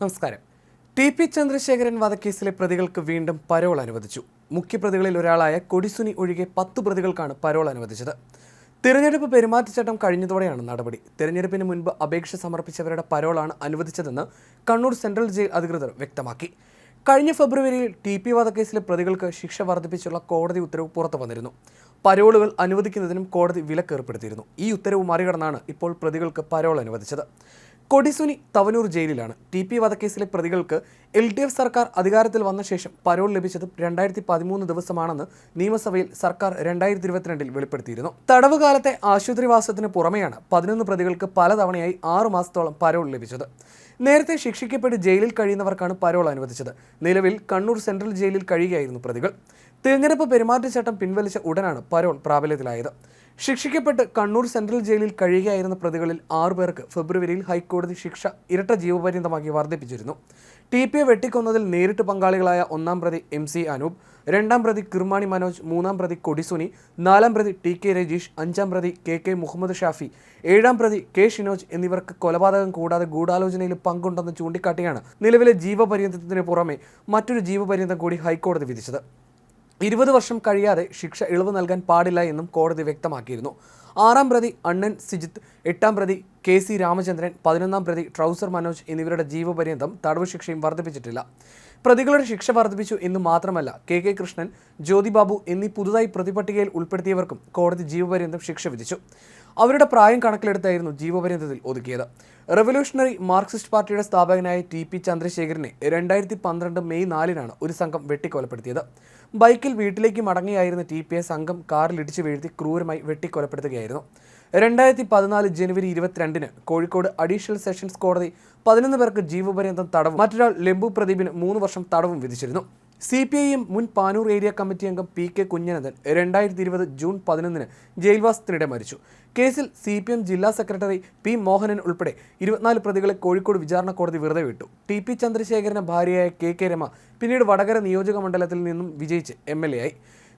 നമസ്കാരം. T P Chandrasekharan വധക്കേസിലെ പ്രതികൾക്ക് വീണ്ടും പരോൾ അനുവദിച്ചു. മുഖ്യപ്രതികളിൽ ഒരാളായ കൊടിസുനി ഒഴികെ പത്ത് പ്രതികൾക്കാണ് പരോൾ അനുവദിച്ചത്. തിരഞ്ഞെടുപ്പ് പെരുമാറ്റച്ചട്ടം കഴിഞ്ഞതോടെയാണ് നടപടി. തിരഞ്ഞെടുപ്പിന് മുൻപ് അപേക്ഷ സമർപ്പിച്ചവരുടെ പരോളാണ് അനുവദിച്ചതെന്ന് കണ്ണൂർ സെൻട്രൽ ജയിൽ അധികൃതർ വ്യക്തമാക്കി. കഴിഞ്ഞ ഫെബ്രുവരിയിൽ ടി പി വധക്കേസിലെ പ്രതികൾക്ക് ശിക്ഷ വർദ്ധിപ്പിച്ചുള്ള കോടതി ഉത്തരവ് പുറത്തു വന്നിരുന്നു. പരോളുകൾ അനുവദിക്കുന്നതിനും കോടതി വിലക്കേർപ്പെടുത്തിയിരുന്നു. ഈ ഉത്തരവ് മറികടന്നാണ് ഇപ്പോൾ പ്രതികൾക്ക് പരോൾ അനുവദിച്ചത്. കൊടിസുനി തവനൂർ ജയിലിലാണ്. ടി പി വധക്കേസിലെ പ്രതികൾക്ക് എൽ ഡി എഫ് സർക്കാർ അധികാരത്തിൽ വന്ന ശേഷം പരോൾ ലഭിച്ചത് രണ്ടായിരത്തി പതിമൂന്ന് ദിവസമാണെന്ന് നിയമസഭയിൽ സർക്കാർ രണ്ടായിരത്തി ഇരുപത്തിരണ്ടിൽ വെളിപ്പെടുത്തിയിരുന്നു. തടവുകാലത്തെ ആശുപത്രിവാസത്തിന് പുറമെയാണ് പതിനൊന്ന് പ്രതികൾക്ക് പലതവണയായി ആറു മാസത്തോളം പരോൾ ലഭിച്ചത്. നേരത്തെ ശിക്ഷിക്കപ്പെട്ട് ജയിലിൽ കഴിയുന്നവർക്കാണ് പരോൾ അനുവദിച്ചത്. നിലവിൽ കണ്ണൂർ സെൻട്രൽ ജയിലിൽ കഴിയുകയായിരുന്നു പ്രതികൾ. തിരഞ്ഞെടുപ്പ് പെരുമാറ്റച്ചട്ടം പിൻവലിച്ച ഉടനാണ് പരോൾ പ്രാബല്യത്തിലായത്. ശിക്ഷിക്കപ്പെട്ട് കണ്ണൂർ സെൻട്രൽ ജയിലിൽ കഴിയുകയായിരുന്ന പ്രതികളിൽ ആറുപേർക്ക് ഫെബ്രുവരിയിൽ ഹൈക്കോടതി ശിക്ഷ ഇരട്ട ജീവപര്യന്തമാക്കി വർദ്ധിപ്പിച്ചിരുന്നു. ടി പി വെട്ടിക്കൊന്നതിൽ നേരിട്ട് പങ്കാളികളായ ഒന്നാം പ്രതി എം സി അനൂപ് രണ്ടാം പ്രതി കിർമാണി മനോജ് മൂന്നാം പ്രതി കൊടിസുനി നാലാം പ്രതി ടി കെ രജീഷ് അഞ്ചാം പ്രതി കെ കെ മുഹമ്മദ് ഷാഫി ഏഴാം പ്രതി കെ ഷിനോജ് എന്നിവർക്ക് കൊലപാതകം കൂടാതെ ഗൂഢാലോചനയിൽ പങ്കുണ്ടെന്ന് ചൂണ്ടിക്കാട്ടിയാണ് നിലവിലെ ജീവപര്യന്തത്തിന് പുറമെ മറ്റൊരു ജീവപര്യന്തം കൂടി ഹൈക്കോടതി വിധിച്ചത്. ഇരുപത് വർഷം കഴിയാതെ ശിക്ഷ ഇളവ് നൽകാൻ പാടില്ല എന്നും കോടതി വ്യക്തമാക്കിയിരുന്നു. ആറാം പ്രതി അണ്ണൻ സിജിത്ത് എട്ടാം പ്രതി കെ സി രാമചന്ദ്രൻ പതിനൊന്നാം പ്രതി ട്രൗസർ മനോജ് എന്നിവരുടെ ജീവപര്യന്തം തടവ് ശിക്ഷയും വർദ്ധിപ്പിച്ചിട്ടില്ല. പ്രതികളുടെ ശിക്ഷ വർദ്ധിപ്പിച്ചു എന്ന് മാത്രമല്ല കെ കെ കൃഷ്ണൻ ജ്യോതിബാബു എന്നീ പുതുതായി പ്രതിപട്ടികയിൽ ഉൾപ്പെടുത്തിയവർക്കും കോടതി ജീവപര്യന്തം ശിക്ഷ വിധിച്ചു. അവരുടെ പ്രായം കണക്കിലെടുത്തായിരുന്നു ജീവപര്യന്തത്തിൽ ഒതുക്കിയത്. റവല്യൂഷണറി മാർക്സിസ്റ്റ് പാർട്ടിയുടെ സ്ഥാപകനായ ടി പി ചന്ദ്രശേഖരനെ രണ്ടായിരത്തി പന്ത്രണ്ട് മെയ് നാലിനാണ് ഒരു സംഘം വെട്ടിക്കൊലപ്പെടുത്തിയത്. ബൈക്കിൽ വീട്ടിലേക്ക് മടങ്ങിയായിരുന്ന ടി പി സംഘം കാറിൽ ഇടിച്ചു വീഴ്ത്തി ക്രൂരമായി വെട്ടിക്കൊലപ്പെടുത്തുകയായിരുന്നു. രണ്ടായിരത്തി പതിനാല് ജനുവരി ഇരുപത്തിരണ്ടിന് കോഴിക്കോട് അഡീഷണൽ സെഷൻസ് കോടതി പതിനൊന്ന് പേർക്ക് ജീവപര്യന്തം തടവും മറ്റൊരാൾ ലംബു പ്രദീപിന് മൂന്ന് വർഷം തടവും വിധിച്ചിരുന്നു. സി പി ഐ എം മുൻ പാനൂർ ഏരിയ കമ്മിറ്റി അംഗം പി കെ കുഞ്ഞനന്ദൻ രണ്ടായിരത്തി ഇരുപത് ജൂൺ പതിനൊന്നിന് ജയിൽവാസത്തിനിടെ മരിച്ചു. കേസിൽ സി പി എം ജില്ലാ സെക്രട്ടറി പി മോഹനൻ ഉൾപ്പെടെ ഇരുപത്തിനാല് പ്രതികളെ കോഴിക്കോട് വിചാരണ കോടതി വെറുതെ വിട്ടു. ടി പി ചന്ദ്രശേഖരന്റെ ഭാര്യയായ കെ കെ രമ പിന്നീട് വടകര നിയോജക മണ്ഡലത്തിൽ നിന്നും വിജയിച്ച് എം എൽ എ ആയി.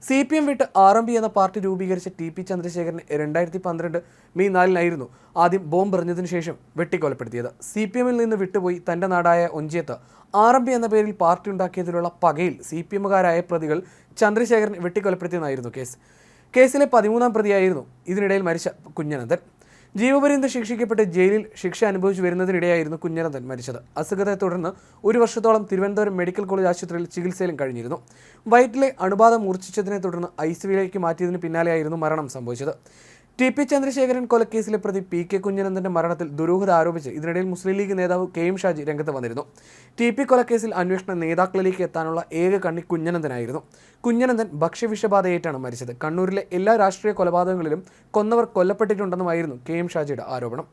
സി പി എം വിട്ട് ആർ എം പി എന്ന പാർട്ടി രൂപീകരിച്ച ടി പി ചന്ദ്രശേഖരൻ രണ്ടായിരത്തി പന്ത്രണ്ട് മെയ് നാലിനായിരുന്നു ആദ്യം ബോംബ് എറിഞ്ഞതിനു ശേഷം വെട്ടിക്കൊലപ്പെടുത്തിയത്. സി പി എമ്മിൽ നിന്ന് വിട്ടുപോയി തന്റെ നാടായ ഒഞ്ചിയത്ത്. ആർ എം പി എന്ന പേരിൽ പാർട്ടി ഉണ്ടാക്കിയതിലുള്ള പകയിൽ സി പി എമ്മുകാരായ പ്രതികൾ ചന്ദ്രശേഖരൻ വെട്ടിക്കൊലപ്പെടുത്തിയെന്നായിരുന്നു കേസ്. കേസിലെ പതിമൂന്നാം പ്രതിയായിരുന്നു. ഇതിനിടയിൽ മരിച്ച കുഞ്ഞനന്ദൻ ജീവപര്യന്തം ശിക്ഷിക്കപ്പെട്ട് ജയിലിൽ ശിക്ഷ അനുഭവിച്ചു വരുന്നതിനിടെയായിരുന്നു കുഞ്ഞനന്ദൻ മരിച്ചത്. അസുഖത്തെ തുടർന്ന് ഒരു വർഷത്തോളം തിരുവനന്തപുരം മെഡിക്കൽ കോളേജ് ആശുപത്രിയിൽ ചികിത്സയിലും കഴിഞ്ഞിരുന്നു. വയറ്റിലെ അണുബാധ മൂർച്ഛിച്ചതിനെ തുടർന്ന് ഐ സിയിലേക്ക് മാറ്റിയതിന് പിന്നാലെയായിരുന്നു മരണം സംഭവിച്ചത്. ടി പി ചന്ദ്രശേഖരൻ കൊലക്കേസിലെ പ്രതി പി കെ കുഞ്ഞനന്ദന്റെ മരണത്തിൽ ദുരൂഹത ആരോപിച്ച് ഇതിനിടയിൽ മുസ്ലിം ലീഗ് നേതാവ് കെ എം ഷാജി രംഗത്ത് വന്നിരുന്നു. ടി പി കൊലക്കേസിൽ അന്വേഷണ നേതാക്കളിലേക്ക് എത്താനുള്ള ഏക കണ്ണി കുഞ്ഞനന്ദനായിരുന്നു കുഞ്ഞനന്ദൻ ഭക്ഷ്യവിഷബാധയേറ്റാണ് മരിച്ചത്. കണ്ണൂരിലെ എല്ലാ രാഷ്ട്രീയ കൊലപാതകങ്ങളിലും കൊന്നവർ കൊല്ലപ്പെട്ടിട്ടുണ്ടെന്നുമായിരുന്നു കെ എം ഷാജിയുടെ ആരോപണം.